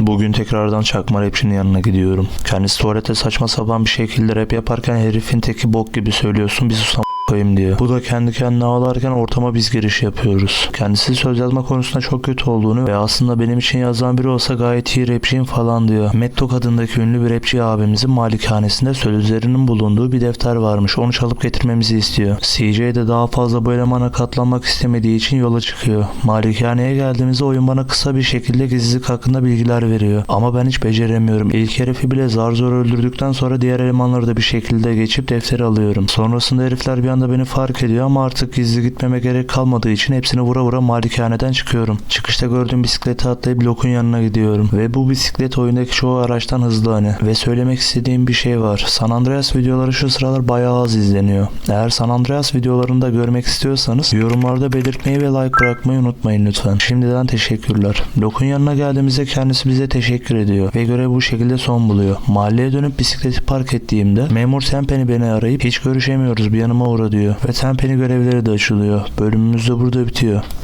Bugün tekrardan çakma rapçinin yanına gidiyorum. Kendisi tuvalete saçma sapan bir şekilde rap yaparken herifin teki bok gibi söylüyorsun bir sus am- koyayım diyor. Bu da kendi kendine ağlarken ortama biz giriş yapıyoruz. Kendisi söz yazma konusunda çok kötü olduğunu ve aslında benim için yazan biri olsa gayet iyi rapçiyim falan diyor. Mettok adındaki ünlü bir rapçi abimizin malikanesinde sözlerinin bulunduğu bir defter varmış. Onu çalıp getirmemizi istiyor. CJ de daha fazla bu elemana katlanmak istemediği için yola çıkıyor. Malikaneye geldiğimizde oyun bana kısa bir şekilde gizlilik hakkında bilgiler veriyor. Ama ben hiç beceremiyorum. İlk herifi bile zar zor öldürdükten sonra diğer elemanları da bir şekilde geçip defteri alıyorum. Sonrasında herifler bir anda beni fark ediyor ama artık gizli gitmeme gerek kalmadığı için hepsini vura vura malikaneden çıkıyorum. Çıkışta gördüğüm bisikleti atlayıp Lok'un yanına gidiyorum. Ve bu bisiklet oyundaki çoğu araçtan hızlı hani. Ve söylemek istediğim bir şey var. San Andreas videoları şu sıralar bayağı az izleniyor. Eğer San Andreas videolarını da görmek istiyorsanız yorumlarda belirtmeyi ve like bırakmayı unutmayın lütfen. Şimdiden teşekkürler. Lok'un yanına geldiğimizde kendisi bize teşekkür ediyor ve görev bu şekilde son buluyor. Mahalleye dönüp bisikleti park ettiğimde memur Tempen'i beni arayıp hiç görüşemiyoruz bir yanıma uğra diyor ve Tempen'i görevleri de açılıyor. Bölümümüz de burada bitiyor.